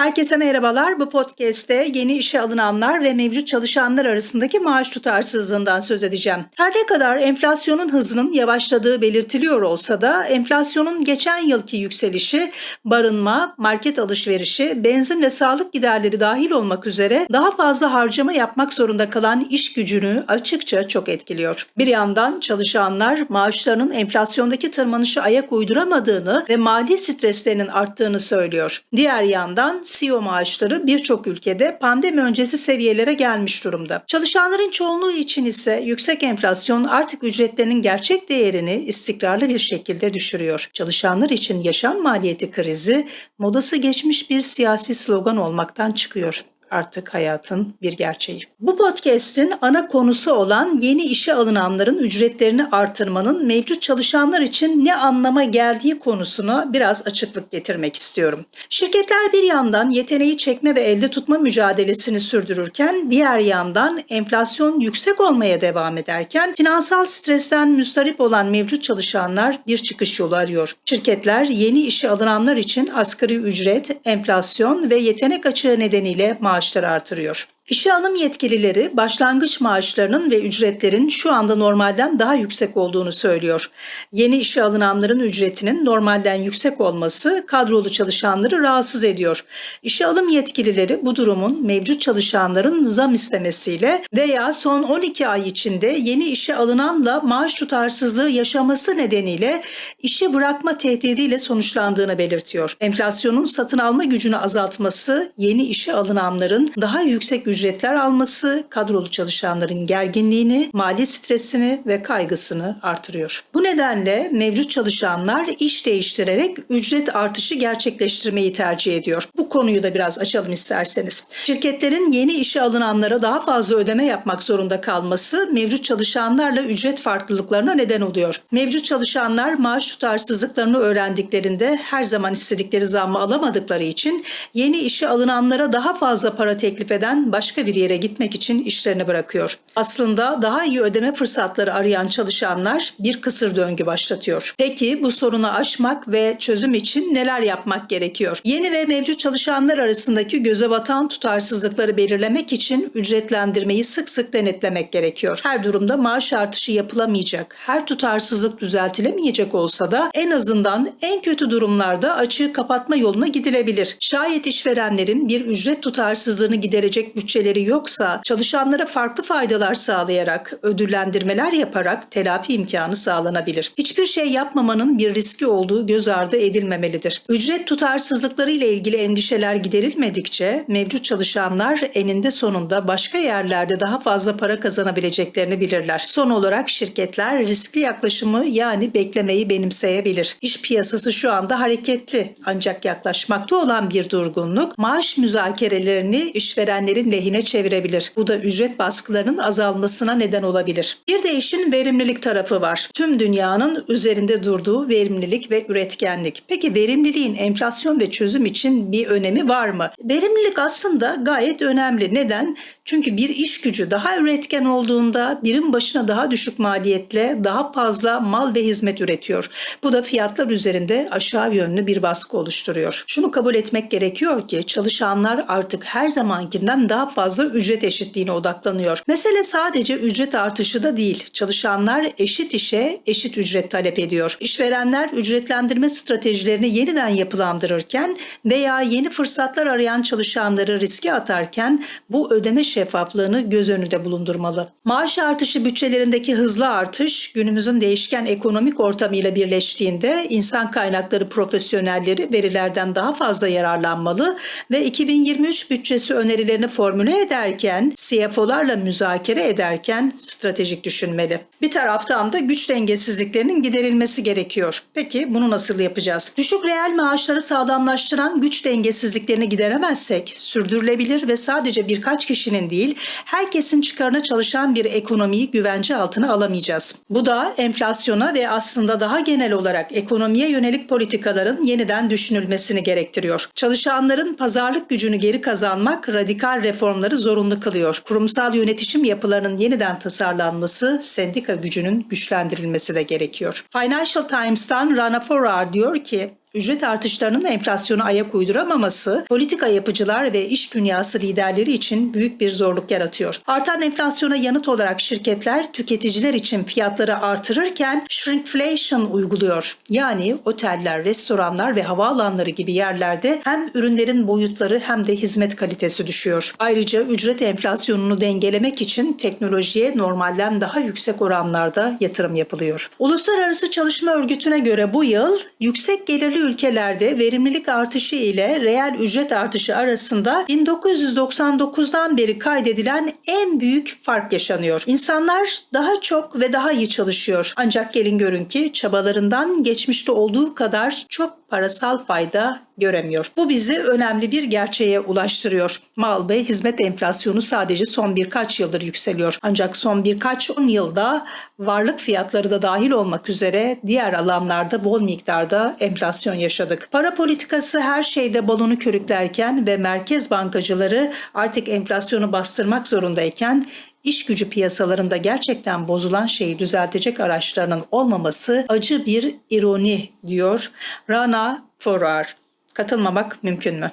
Herkese merhabalar. Bu podcast'te yeni işe alınanlar ve mevcut çalışanlar arasındaki maaş tutarsızlığından söz edeceğim. Her ne kadar enflasyonun hızının yavaşladığı belirtiliyor olsa da enflasyonun geçen yılki yükselişi barınma, market alışverişi, benzin ve sağlık giderleri dahil olmak üzere daha fazla harcama yapmak zorunda kalan iş gücünü açıkça çok etkiliyor. Bir yandan çalışanlar maaşlarının enflasyondaki tırmanışı ayak uyduramadığını ve mali streslerinin arttığını söylüyor. Diğer yandan CEO maaşları birçok ülkede pandemi öncesi seviyelere gelmiş durumda. Çalışanların çoğunluğu için ise yüksek enflasyon artık ücretlerinin gerçek değerini istikrarlı bir şekilde düşürüyor. Çalışanlar için yaşam maliyeti krizi modası geçmiş bir siyasi slogan olmaktan çıkıyor artık hayatın bir gerçeği. Bu podcast'in ana konusu olan yeni işe alınanların ücretlerini artırmanın mevcut çalışanlar için ne anlama geldiği konusuna biraz açıklık getirmek istiyorum. Şirketler bir yandan yeteneği çekme ve elde tutma mücadelesini sürdürürken diğer yandan enflasyon yüksek olmaya devam ederken finansal stresten müstarip olan mevcut çalışanlar bir çıkış yolu arıyor. Şirketler yeni işe alınanlar için asgari ücret, enflasyon ve yetenek açığı nedeniyle maaş maaşları artırıyor. İşe alım yetkilileri başlangıç maaşlarının ve ücretlerin şu anda normalden daha yüksek olduğunu söylüyor. Yeni işe alınanların ücretinin normalden yüksek olması kadrolu çalışanları rahatsız ediyor. İşe alım yetkilileri bu durumun mevcut çalışanların zam istemesiyle veya son 12 ay içinde yeni işe alınanla maaş tutarsızlığı yaşaması nedeniyle işi bırakma tehdidiyle sonuçlandığını belirtiyor. Enflasyonun satın alma gücünü azaltması yeni işe alınanların daha yüksek ücret ücretler alması kadrolu çalışanların gerginliğini, mali stresini ve kaygısını artırıyor. Bu nedenle mevcut çalışanlar iş değiştirerek ücret artışı gerçekleştirmeyi tercih ediyor. Bu konuyu da biraz açalım isterseniz. Şirketlerin yeni işe alınanlara daha fazla ödeme yapmak zorunda kalması mevcut çalışanlarla ücret farklılıklarına neden oluyor. Mevcut çalışanlar maaş tutarsızlıklarını öğrendiklerinde her zaman istedikleri zammı alamadıkları için yeni işe alınanlara daha fazla para teklif eden başka başka bir yere gitmek için işlerini bırakıyor. Aslında daha iyi ödeme fırsatları arayan çalışanlar bir kısır döngü başlatıyor. Peki bu sorunu aşmak ve çözüm için neler yapmak gerekiyor? Yeni ve mevcut çalışanlar arasındaki göze batan tutarsızlıkları belirlemek için ücretlendirmeyi sık sık denetlemek gerekiyor. Her durumda maaş artışı yapılamayacak, her tutarsızlık düzeltilemeyecek olsa da en azından en kötü durumlarda açığı kapatma yoluna gidilebilir. Şayet işverenlerin bir ücret tutarsızlığını giderecek bütçeleri bütçeleri yoksa çalışanlara farklı faydalar sağlayarak, ödüllendirmeler yaparak telafi imkanı sağlanabilir. Hiçbir şey yapmamanın bir riski olduğu göz ardı edilmemelidir. Ücret tutarsızlıkları ile ilgili endişeler giderilmedikçe mevcut çalışanlar eninde sonunda başka yerlerde daha fazla para kazanabileceklerini bilirler. Son olarak şirketler riskli yaklaşımı yani beklemeyi benimseyebilir. İş piyasası şu anda hareketli ancak yaklaşmakta olan bir durgunluk maaş müzakerelerini işverenlerin lehine çevirebilir. Bu da ücret baskılarının azalmasına neden olabilir. Bir de işin verimlilik tarafı var. Tüm dünyanın üzerinde durduğu verimlilik ve üretkenlik. Peki verimliliğin enflasyon ve çözüm için bir önemi var mı? Verimlilik aslında gayet önemli. Neden? Çünkü bir iş gücü daha üretken olduğunda birim başına daha düşük maliyetle daha fazla mal ve hizmet üretiyor. Bu da fiyatlar üzerinde aşağı yönlü bir baskı oluşturuyor. Şunu kabul etmek gerekiyor ki çalışanlar artık her zamankinden daha fazla ücret eşitliğine odaklanıyor. Mesele sadece ücret artışı da değil. Çalışanlar eşit işe eşit ücret talep ediyor. İşverenler ücretlendirme stratejilerini yeniden yapılandırırken veya yeni fırsatlar arayan çalışanları riske atarken bu ödeme şeffaflığını göz önünde bulundurmalı. Maaş artışı bütçelerindeki hızlı artış günümüzün değişken ekonomik ortamıyla birleştiğinde insan kaynakları profesyonelleri verilerden daha fazla yararlanmalı ve 2023 bütçesi önerilerini formüle ederken, CFO'larla müzakere ederken stratejik düşünmeli. Bir taraftan da güç dengesizliklerinin giderilmesi gerekiyor. Peki bunu nasıl yapacağız? Düşük reel maaşları sağlamlaştıran güç dengesizliklerini gideremezsek sürdürülebilir ve sadece birkaç kişinin değil, herkesin çıkarına çalışan bir ekonomiyi güvence altına alamayacağız. Bu da enflasyona ve aslında daha genel olarak ekonomiye yönelik politikaların yeniden düşünülmesini gerektiriyor. Çalışanların pazarlık gücünü geri kazanmak radikal reformları zorunlu kılıyor. Kurumsal yönetişim yapılarının yeniden tasarlanması, sendika gücünün güçlendirilmesi de gerekiyor. Financial Times'tan Rana Forrar diyor ki, Ücret artışlarının enflasyona ayak uyduramaması politika yapıcılar ve iş dünyası liderleri için büyük bir zorluk yaratıyor. Artan enflasyona yanıt olarak şirketler tüketiciler için fiyatları artırırken shrinkflation uyguluyor. Yani oteller, restoranlar ve havaalanları gibi yerlerde hem ürünlerin boyutları hem de hizmet kalitesi düşüyor. Ayrıca ücret enflasyonunu dengelemek için teknolojiye normalden daha yüksek oranlarda yatırım yapılıyor. Uluslararası Çalışma Örgütü'ne göre bu yıl yüksek gelirli ülkelerde verimlilik artışı ile reel ücret artışı arasında 1999'dan beri kaydedilen en büyük fark yaşanıyor. İnsanlar daha çok ve daha iyi çalışıyor. Ancak gelin görün ki çabalarından geçmişte olduğu kadar çok parasal fayda göremiyor. Bu bizi önemli bir gerçeğe ulaştırıyor. Mal ve hizmet enflasyonu sadece son birkaç yıldır yükseliyor. Ancak son birkaç on yılda varlık fiyatları da dahil olmak üzere diğer alanlarda bol miktarda enflasyon yaşadık. Para politikası her şeyde balonu körüklerken ve merkez bankacıları artık enflasyonu bastırmak zorundayken İş gücü piyasalarında gerçekten bozulan şeyi düzeltecek araçlarının olmaması acı bir ironi diyor Rana Forar. Katılmamak mümkün mü?